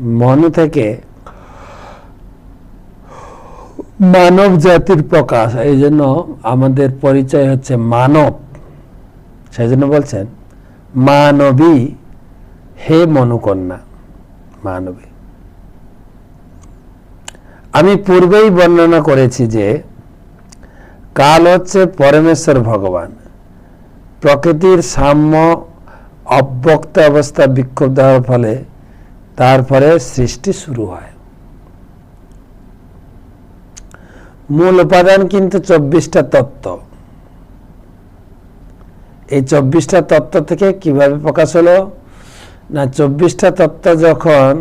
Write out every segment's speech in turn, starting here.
মন থেকে মানব জাতির প্রকাশ, এই জন্য আমাদের পরিচয় হচ্ছে মানব। সেই জন্য বলছেন, মানবী হে মনুকন্যা, মানবী। আমি পূর্বেই বর্ণনা করেছি যে, কাল হচ্ছে পরমেশ্বর ভগবান। প্রকৃতির সাম্য অব্যক্ত অবস্থা বিক্ষুব্ধ হওয়ার ফলে তারপরে সৃষ্টি শুরু হয়। মূল উপাদান কিন্তু চব্বিশটা তত্ত্ব। এই চব্বিশটা তত্ত্ব থেকে কীভাবে প্রকাশ হলো? না, চব্বিশটা তত্ত্ব যখন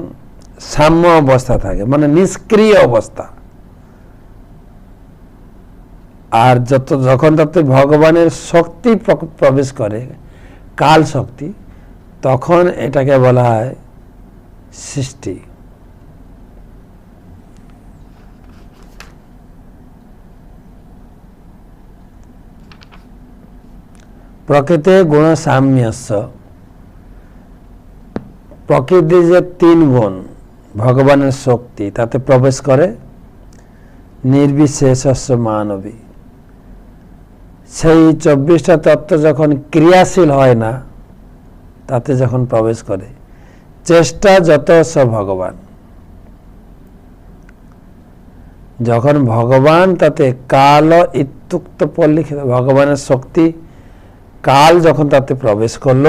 সাম্য অবস্থা থাকে মানে নিষ্ক্রিয় অবস্থা, আর যত, যখন তাতে ভগবানের শক্তি প্রবেশ করে, কাল শক্তি, তখন এটাকে বলা হয় সৃষ্টি। প্রকৃতি গুণ সাম্যস্য প্রকৃতির যে তিন গুণ ভগবানের শক্তি, তাতে প্রবেশ করে নির্বিশেষস্য মানবী সেই চব্বিশটা তত্ত্ব যখন ক্রিয়াশীল হয় না, তাতে যখন প্রবেশ করে চেষ্টা যত স ভগবান। যখন ভগবান তাতে কাল ইত্যুক্ত পল্লিখিত ভগবানের শক্তি, কাল যখন তাতে প্রবেশ করল,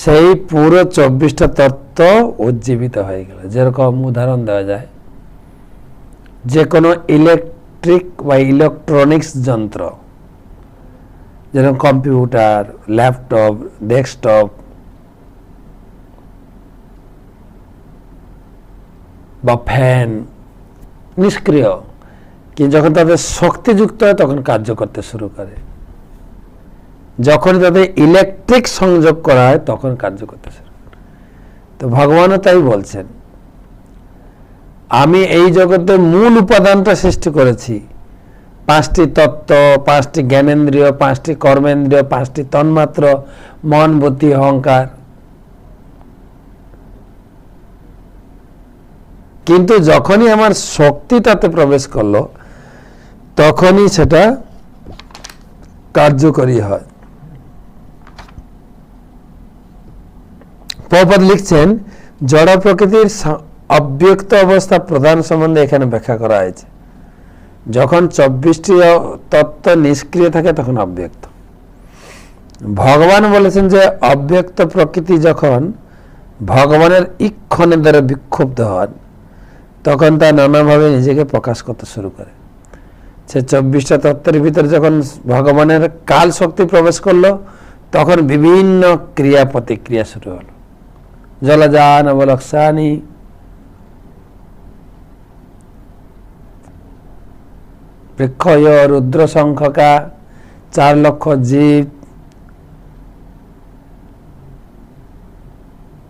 সেই পুরো চব্বিশটা তত্ত্ব উজ্জীবিত হয়ে গেল। যেরকম উদাহরণ দেওয়া যায় যে কোনো ইলেকট্রিক বা ইলেকট্রনিক্স যন্ত্র, যেরকম কম্পিউটার ল্যাপটপ ডেস্কটপ বা ফ্যান নিষ্ক্রিয় কিন্তু যখন তাদের শক্তিযুক্ত হয় তখন কার্য করতে শুরু করে। যখন তাদের ইলেকট্রিক সংযোগ করা হয় তখন কার্য করতে শুরু করে। তো ভগবানও তাই বলছেন, আমি এই জগতে মূল উপাদানটা সৃষ্টি করেছি। পাঁচটি তত্ত্ব, পাঁচটি জ্ঞানেন্দ্রিয়, পাঁচটি কর্মেন্দ্রিয়, পাঁচটি তন্মাত্র, মন, বুদ্ধি, অহংকার। কিন্তু যখনই আমার শক্তি তাতে প্রবেশ করল, তখনই সেটা কার্যকরী হয়। প্রপদ লিখছেন, জড় প্রকৃতির অব্যক্ত অবস্থা প্রধান সম্বন্ধে এখানে ব্যাখ্যা করা হয়েছে। যখন চব্বিশটি তত্ত্ব নিষ্ক্রিয় থাকে, তখন অব্যক্ত। ভগবান বলেছেন যে, অব্যক্ত প্রকৃতি যখন ভগবানের ইক্ষণের দ্বারা বিক্ষুব্ধ হন তখন তা নানাভাবে নিজেকে প্রকাশ করতে শুরু করে। সে চব্বিশটা তত্ত্বের ভিতরে যখন ভগবানের কাল শক্তি প্রবেশ করল, তখন বিভিন্ন ক্রিয়া প্রতিক্রিয়া শুরু হলো। জলযান অবলক্ষানি। বৃক্ষয় রুদ্র সংখ্যকা, চার লক্ষ জীব।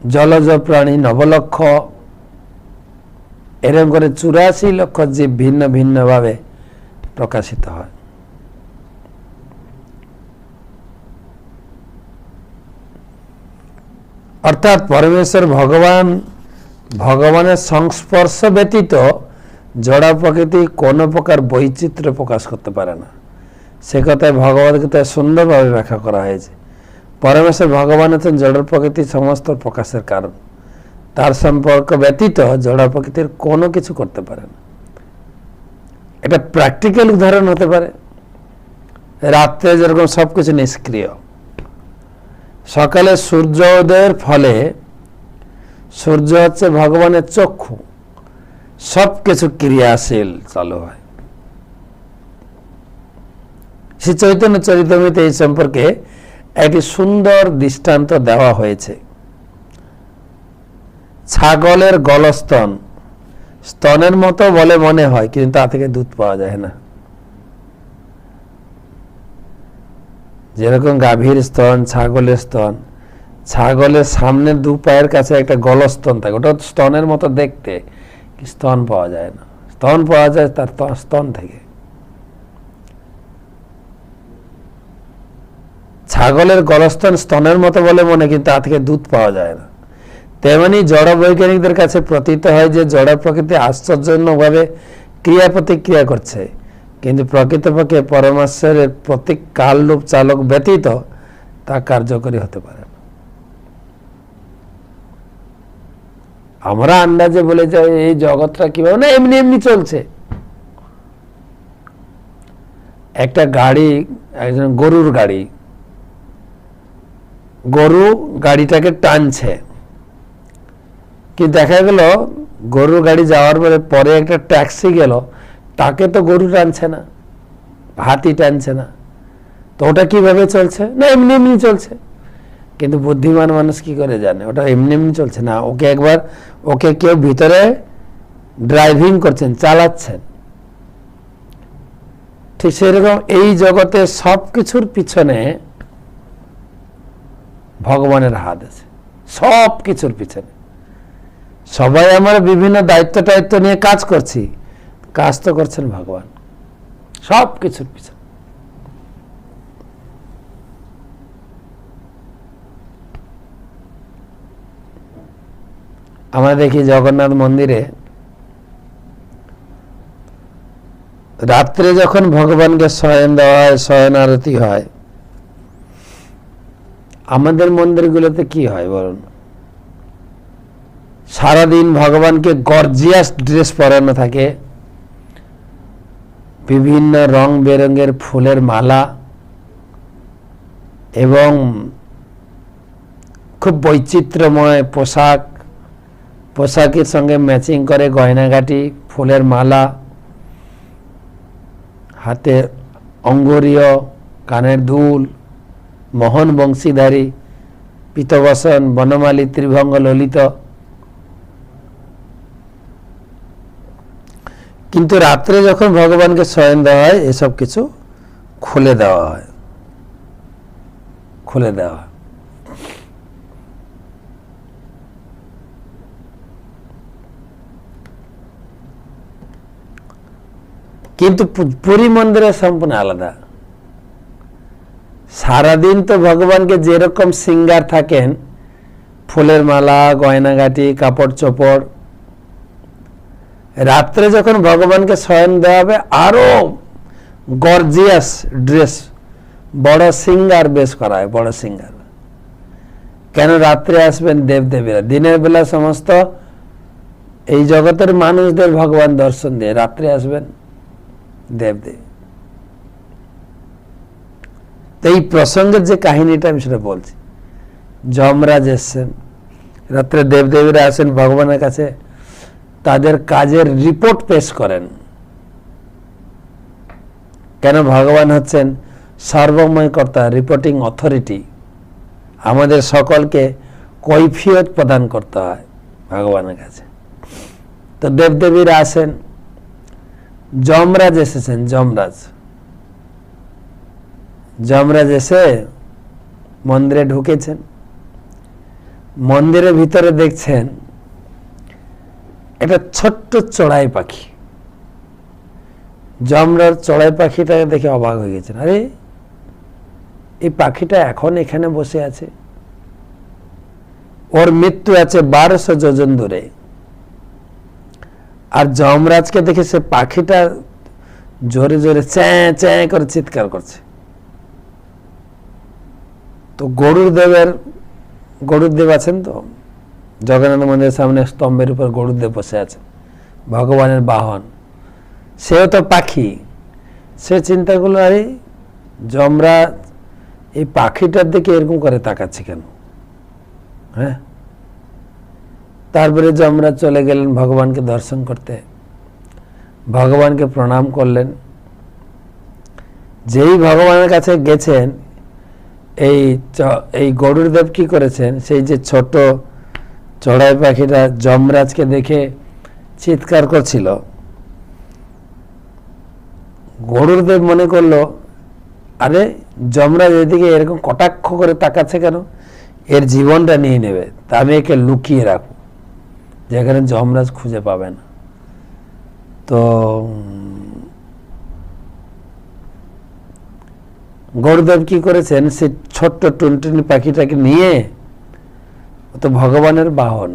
জলজ প্রাণী নবলক্ষ। এরকম করে চুরাশি লক্ষ জীব ভিন্ন ভিন্নভাবে প্রকাশিত হয়। অর্থাৎ পরমেশ্বর ভগবান, ভগবানের সংস্পর্শ ব্যতীত জড়া প্রকৃতি কোনো প্রকার বৈচিত্র্য প্রকাশ করতে পারে না। সে কথায় ভগবদ্গীতায় সুন্দরভাবে ব্যাখ্যা করা হয়েছে। পরমেশ্বর ভগবান হচ্ছেন জড় প্রকৃতি সমস্ত প্রকাশের কারণ। তার সম্পর্ক ব্যতীত জড় প্রকৃতির কোনো কিছু করতে পারে না। এটা প্র্যাকটিক্যাল উদাহরণ হতে পারে। রাত্রে যেরকম সব কিছু নিষ্ক্রিয়। সকালে সূর্য উদয়ের ফলে সূর্য হচ্ছে ভগবানের চক্ষু। সব কিছু ক্রিয়াশীল চালু হয়। শ্রী চৈতন্য চরিতমিতে এই সম্পর্কে একটি সুন্দর দৃষ্টান্ত দেওয়া হয়েছে। ছাগলের গলস্তন। স্তনের মতো বলে মনে হয়, কিন্তু তা থেকে দুধ পাওয়া যায় না। যেরকম গাভীর স্তন, ছাগলের স্তন। ছাগলের সামনের দু পায়ের কাছে একটা গলস্তন থাকে, ওটা স্তনের মতো দেখতে স্তন পাওয়া যায় না। স্তন পাওয়া যায় তার স্তন থেকে। ছাগলের গলস্তন স্তনের মতো বলে মনে কিন্তু তা থেকে দুধ পাওয়া যায় না। তেমনি জড় বৈজ্ঞানিকদের কাছে প্রতীত হয় যে জড় প্রকৃতি আশ্চর্যজনকভাবে ক্রিয়া প্রতিক্রিয়া করছে। কিন্তু প্রকৃতপক্ষে পরমেশ্বরের প্রতীক কালরূপ চালক ব্যতীত তা কার্যকরী হতে পারে আমরা আন্দাজে বলে যাই এই জগৎটা কীভাবে না, এমনি এমনি চলছে। একটা গাড়ি, একজন গরুর গাড়ি। গরু গাড়িটাকে টানছে। কিন্তু দেখা গেল, গরুর গাড়ি যাওয়ার পরে পরে একটা ট্যাক্সি গেল, তাকে তো গরু টানছে না, হাতি টানছে না। তো ওটা কীভাবে চলছে? না, এমনি এমনি চলছে। কিন্তু বুদ্ধিমান মানুষ কি করে জানে? ওটা এমনি এমনি চলছে না। ওকে একবার, ওকে কেউ ভিতরে ড্রাইভিং করছেন, চালাচ্ছেন। ঠিক সেরকম এই জগতে সব কিছুর পিছনে ভগবানের হাত আছে। সব কিছুর পিছনে। সবাই আমরা বিভিন্ন দায়িত্ব টায়িত্ব নিয়ে কাজ করছি। কাজ তো করছেন ভগবান। সব কিছুর পিছনে। আমরা দেখি জগন্নাথ মন্দিরে রাত্রে যখন ভগবানকে শয়ন দেওয়া হয়, শয়ন আরতি হয়, আমাদের মন্দিরগুলোতে কি হয় বলুন? সারাদিন ভগবানকে গর্জিয়াস ড্রেস পরানো থাকে। বিভিন্ন রং বেরঙের ফুলের মালা এবং খুব বৈচিত্র্যময় পোশাক। পোশাকের সঙ্গে ম্যাচিং করে গয়নাগাটি, ফুলের মালা, হাতে অঙ্গরীয়, কানের দুল, মোহন বংশীধারী, পিতবসন, বনমালী, ত্রিভঙ্গ ললিত কিন্তু রাত্রে যখন ভগবানকে শয়ন দেওয়া হয়, এসব কিছু খুলে দেওয়া হয় খুলে দেওয়া। কিন্তু পুরী মন্দিরে সম্পূর্ণ আলাদা সারাদিন তো ভগবানকে যেরকম সিঙ্গার থাকেন, ফুলের মালা, গয়নাগাটি কাপড় চোপড় রাত্রে যখন ভগবানকে শয়ন দেওয়া হবে, আরও গর্জিয়াস ড্রেস বড় সিঙ্গার বেশ করা হয়, বড় সিঙ্গার কেন রাত্রে আসবেন দেবদেবীরা? দিনের বেলা সমস্ত এই জগতের মানুষদের ভগবান দর্শন দিয়ে রাত্রে আসবেন দেবদেবী। তো এই প্রসঙ্গের যে কাহিনীটা আমি সেটা বলছি। যমরাজ এসছেন, রাত্রে দেবদেবীরা আসেন ভগবানের কাছে তাদের কাজের রিপোর্ট পেশ করেন। কেন ভগবান হচ্ছেন? সর্বময় কর্তা রিপোর্টিং অথরিটি আমাদের সকলকে কৈফিয়ত প্রদান করতে হয় ভগবানের কাছে। তো দেবদেবীরা আসেন। যমরাজ এসেছেন, যমরাজ। যমরাজ এসে মন্দিরে ঢুকেছেন। মন্দিরের ভিতরে দেখছেন একটা ছোট্ট চড়াই পাখি। যমরাজ চড়াই পাখিটাকে দেখে অবাক হয়ে গেছেন। আরে, এই পাখিটা এখন এখানে বসে আছে? ওর মৃত্যু আছে বারোশো যোজন দূরে। আর যমরাজকে দেখে সে পাখিটা জোরে জোরে চ্যাঁ চ্যাঁ করে চিৎকার করছে। তো গরুর দেবের, গরুর দেব আছেন তো? জগন্নাথ মন্দিরের সামনে স্তম্ভের উপর গরুর দেব বসে আছে। ভগবানের বাহন। সেও তো পাখি। সে চিন্তা করল, আরে, যমরাজ, এই পাখিটার দিকে এরকম করে তাকাচ্ছে কেন? হ্যাঁ? তারপরে যমরাজ চলে গেলেন ভগবানকে দর্শন করতে। ভগবানকে প্রণাম করলেন। যেই ভগবানের কাছে গেছেন, এই এই গরুরদেব কি করেছেন? সেই যে ছোট চড়াই পাখিটা যমরাজকে দেখে চিৎকার করছিল। গরুরদেব মনে করল, আরে, যমরাজ এদিকে এরকম কটাক্ষ করে তাকাচ্ছে কেন? এর জীবনটা নিয়ে নেবে, তা আমি একে লুকিয়ে রাখব, যেখানে যমরাজ খুঁজে পাবে না। তো গরুদেব কি করেছেন? সে ছোট্ট টুনটুনি পাখিটাকে নিয়ে তো ভগবানের বাহন।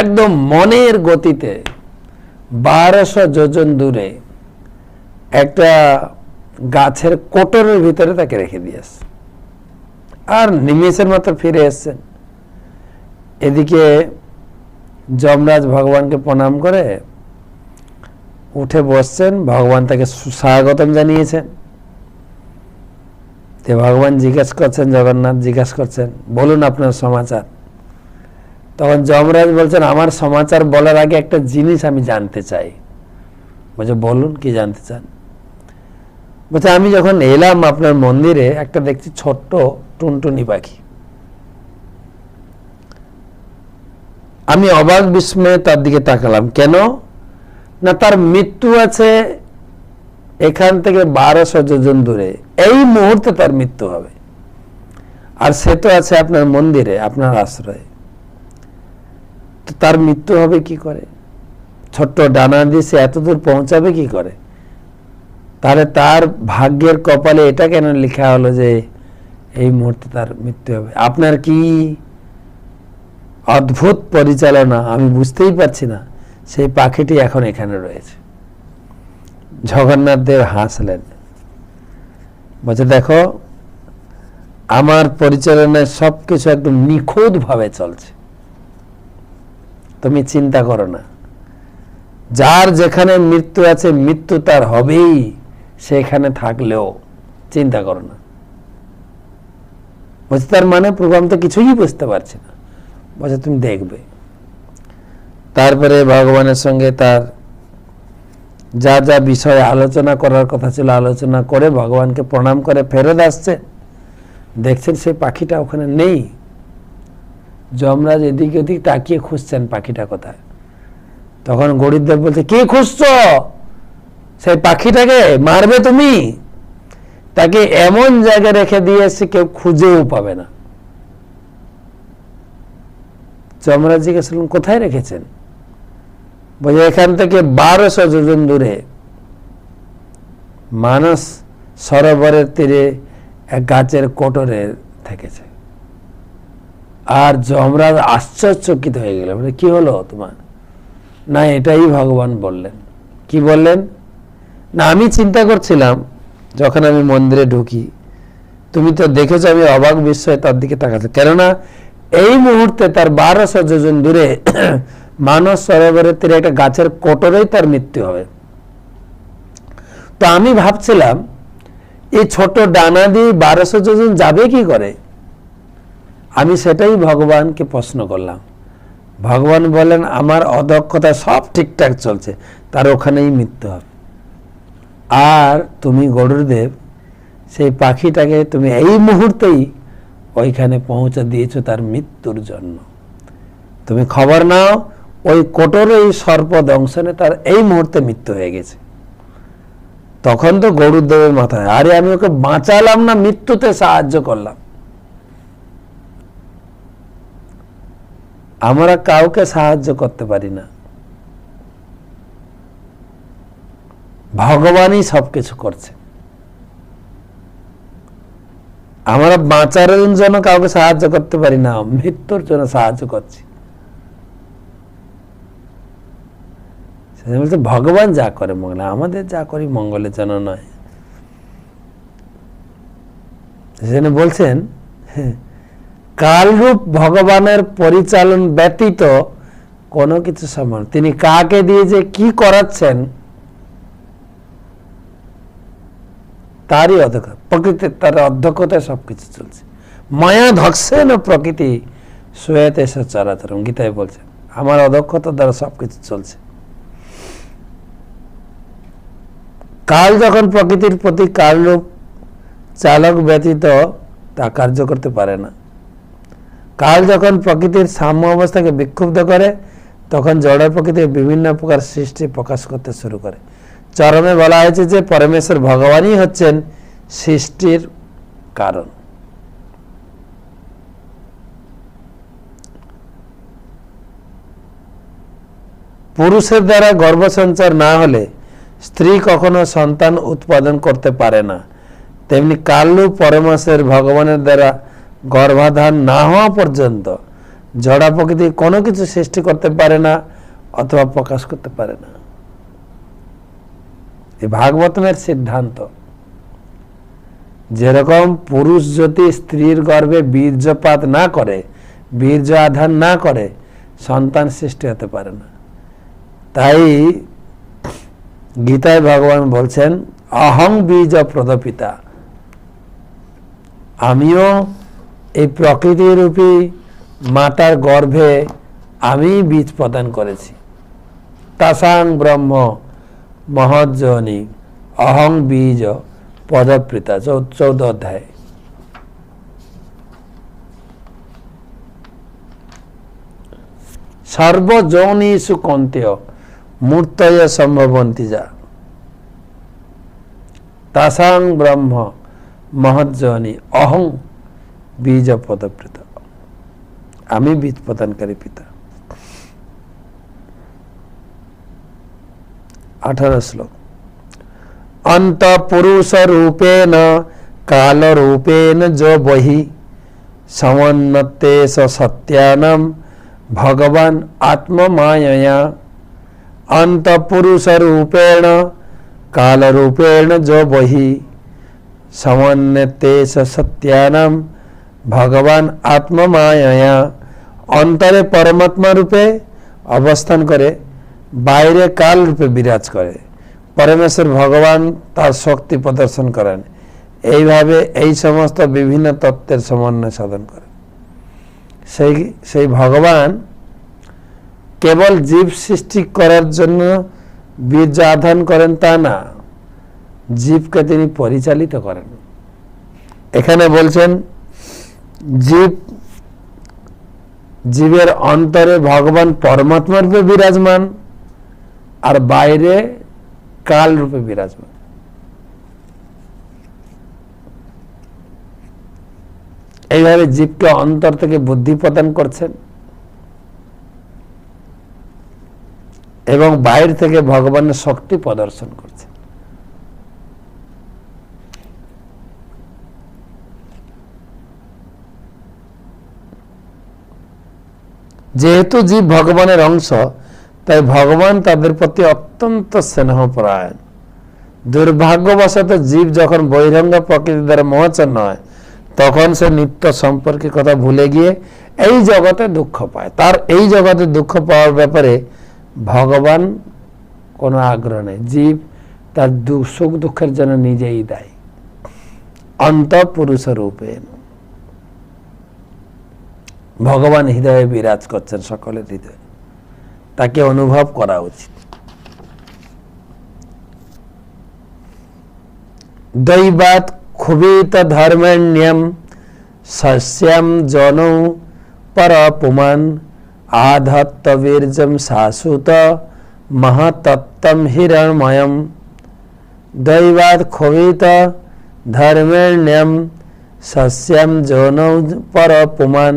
একদম মনের গতিতে বারোশো যোজন দূরে একটা গাছের কোটরের ভিতরে তাকে রেখে দিয়েছে আর নিমেষের মতো ফিরে এসছেন। এদিকে যমরাজ ভগবানকে প্রণাম করে উঠে বসছেন। ভগবান তাকে স্বাগতম জানিয়েছেন। যে ভগবান জিজ্ঞেস করছেন, জগন্নাথ জিজ্ঞেস করছেন, বলুন আপনার সমাচার। তখন যমরাজ বলছেন, আমার সমাচার বলার আগে একটা জিনিস আমি জানতে চাই। বলছে, বলুন, কি জানতে চান? বলছে, আমি যখন এলাম আপনার মন্দিরে, একটা দেখছি ছোট্ট টুনটুনি পাখি। আমি অবাক বিস্ময়ে তার দিকে তাকালাম। কেন? না, তার মৃত্যু আছে এখান থেকে বারোশো যোজন দূরে। এই মুহূর্তে তার মৃত্যু হবে। আর সে তো আছে আপনার মন্দিরে, আপনার আশ্রয়ে। তো তার মৃত্যু হবে কি করে? ছোট্ট ডানা দিয়ে সে এতদূর পৌঁছাবে কি করে? তাহলে তার ভাগ্যের কপালে এটা কেন লেখা হলো যে এই মুহূর্তে তার মৃত্যু হবে? আপনার কি অদ্ভুত পরিচালনা? আমি বুঝতেই পারছি না। সেই পাখিটি এখন এখানে রয়েছে। জগন্নাথ দেব হাসলেন। বলছে, দেখো, আমার পরিচালনায় সবকিছু একদম নিখুঁতভাবে চলছে। তুমি চিন্তা করো না। যার যেখানে মৃত্যু আছে, মৃত্যু তার হবেই, সেখানে থাকলেও চিন্তা করো না। বলছে, তার মানে প্রভু আমি তো কিছুই বুঝতে পারছি না। বলছে, তুমি দেখবে। তারপরে ভগবানের সঙ্গে তার যা যা বিষয়ে আলোচনা করার কথা ছিল, আলোচনা করে ভগবানকে প্রণাম করে ফেরত আসছে। দেখছেন সেই পাখিটা ওখানে নেই। যমরাজ এদিক ওদিক তাকিয়ে খুঁজছেন পাখিটা কোথায়। তখন গরিবদেব বলছে, কে খুঁজছ? সেই পাখিটাকে মারবে তুমি? তাকে এমন জায়গায় রেখে দিয়েছে কেউ খুঁজেও পাবে না। যমরাজ জিজ্ঞেস করলেন, কোথায় রেখেছেন? বলছে, এখান থেকে বারোশো যোজন দূরে। মানস সরোবরের তীরে এক গাছের কোটরে থেকেছে। আর যমরাজ আশ্চর্যচকিত হয়ে গেল মানে কি হলো তোমার? না, এটাই ভগবান বললেন। কি বললেন? না, আমি চিন্তা করছিলাম, যখন আমি মন্দিরে ঢুকি, তুমি তো দেখেছ আমি অবাক বিস্ময়ে তার দিকে তাকাচ্ছি। কেননা এই মুহূর্তে তার বারোশো যোজন দূরে মানস সরোবরের তীরে একটা গাছের কোটরেই তার মৃত্যু হবে। তো আমি ভাবছিলাম, এই ছোট ডানা দিয়ে বারোশো যোজন যাবে কি করে? আমি সেটাই ভগবানকে প্রশ্ন করলাম। ভগবান বলেন আমার অদক্ষতা সব ঠিকঠাক চলছে, তার ওখানেই মৃত্যু হবে। আর তুমি গরুরদেব সেই পাখিটাকে তুমি এই মুহূর্তেই ওইখানে পৌঁছে দিয়েছ তার মৃত্যুর জন্য। তুমি খবর নাও, ওই কোটর এই সর্প দংশনে তার এই মুহূর্তে মৃত্যু হয়ে গেছে। তখন তো গরুদেবের মাথায়, আরে আমি ওকে বাঁচালাম না, মৃত্যুতে সাহায্য করলাম। আমরা কাউকে সাহায্য করতে পারি না। ভগবানই সবকিছু করছে। আমরা বাঁচার জন্য কাউকে সাহায্য করতে পারি না, মৃত্যুর জন্য সাহায্য করছি। বলছে, ভগবান যা করে মঙ্গলে, আমাদের যা করি মঙ্গলের জন্য নয়। সেখানে বলছেন কালরূপ ভগবানের পরিচালন ব্যতীত কোনো কিছু সমান তিনি কাকে দিয়ে যে কি করাচ্ছেন, তারই অধ্যক্ষ। প্রকৃতির তার অধ্যক্ষতায় সবকিছু চলছে। মায়া ধকছে না প্রকৃতি শ্বেতে চরাচরম গীতায় বলছে, আমার অদক্ষতার দ্বারা সবকিছু চলছে। কাল যখন প্রকৃতির প্রতি কালরূপ চালক ব্যতীত তা কার্য করতে পারে না কাল যখন প্রকৃতির সাম্য অবস্থাকে বিক্ষুব্ধ করে, তখন জড় প্রকৃতির বিভিন্ন প্রকার সৃষ্টি প্রকাশ করতে শুরু করে। চরমে বলা হয়েছে যে পরমেশ্বর ভগবানই হচ্ছেন সৃষ্টির কারণ। পুরুষের দ্বারা গর্ভসঞ্চার না হলে স্ত্রী কখনো সন্তান উৎপাদন করতে পারে না। তেমনি কাল্লু পরমাসের ভগবানের দ্বারা গর্ভাধান না হওয়া পর্যন্ত জড়া প্রকৃতি কোনো কিছু সৃষ্টি করতে পারে না অথবা প্রকাশ করতে পারে না। এই ভাগবতমের সিদ্ধান্ত, যেরকম পুরুষ যদি স্ত্রীর গর্ভে বীর্যপাত না করে বীর্য আধান না করে, সন্তান সৃষ্টি হতে পারে না। তাই গীতায় ভগবান বলছেন, অহং বীজ প্রদপিতা আমিও এই প্রকৃতি রূপী মাতার গর্ভে আমি বীজ প্রদান করেছি। তাসাং ব্রহ্ম মহজ্জনী অহং বীজ পদপ্রীতা চৌদ্দ অধ্যায়। সর্বযৌনীষু কন্তেয় মূর্তয় সম্ভবন্তি যা। তাসাং ব্রহ্ম মহজ্জনী অহং বীজ পদপ্রীত আমি বীজ প্রদানকারী পিতা আঠারো শ্লোক অন্ত পুরুষ রূপেণ কাল রূপেণ য বহি সমন্নতে সত্যানম ভগবান আত্মমায়য়া অন্ত পুরুষ রূপেণ কাল রূপেণ য বহি সমন্নতে সত্যানম ভগবান আত্মমায়য়া অন্তরে পরমাত্মা রূপে অবস্থান করে, বাইরে কাল রূপে বিরাজ করে। পরমেশ্বর ভগবান তার শক্তি প্রদর্শন করেন। এইভাবে এই সমস্ত বিভিন্ন তত্ত্বের সমন্বয় সাধন করেন। সেই সেই ভগবান কেবল জীব সৃষ্টি করার জন্য বীর্য আধান করেন তা না, জীবকে তিনি পরিচালিত করেন। এখানে বলছেন জীব, জীবের অন্তরে ভগবান পরমাত্মা রূপে বিরাজমান আর বাইরে কাল রূপে বিরাজমান। এইভাবে জীবকে অন্তর থেকে বুদ্ধি প্রদান করছেন এবং বাইরে থেকে ভগবানের শক্তি প্রদর্শন করছেন। যেহেতু জীব ভগবানের অংশ, তাই ভগবান তাদের প্রতি অত্যন্ত স্নেহপরায়ণ। দুর্ভাগ্যবশত জীব যখন বৈরঙ্গ প্রকৃতি দ্বারা মোহচন্ন হয়, তখন সে নিত্য সম্পর্কের কথা ভুলে গিয়ে এই জগতে দুঃখ পায়। তার এই জগতে দুঃখ পাওয়ার ব্যাপারে ভগবান কোনো আগ্রহ নেই। জীব তার সুখ দুঃখের জন্য নিজেই দায়ী। অন্ত পুরুষ রূপে ভগবান হৃদয়ে বিরাজ করছেন সকলের হৃদয়ে। তাকে অনুভব করা উচিত। দৈবাত ক্ষুবিত ধর্মেণ্যম সস্যম জন পরপুমান আধত্তবীর্যম শাশুত মহাতত্তম হিরণময়ম। দৈবাত ক্ষোভিত ধর্মেণ্যম সস্যম যৌন পরপুমান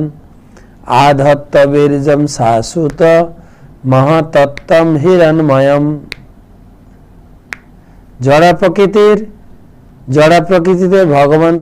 আধত্তবীর্যম শাসুত মহাতত্তম হিরণময়ম। জড়া প্রকৃতির জড়া প্রকৃতিতে ভগবান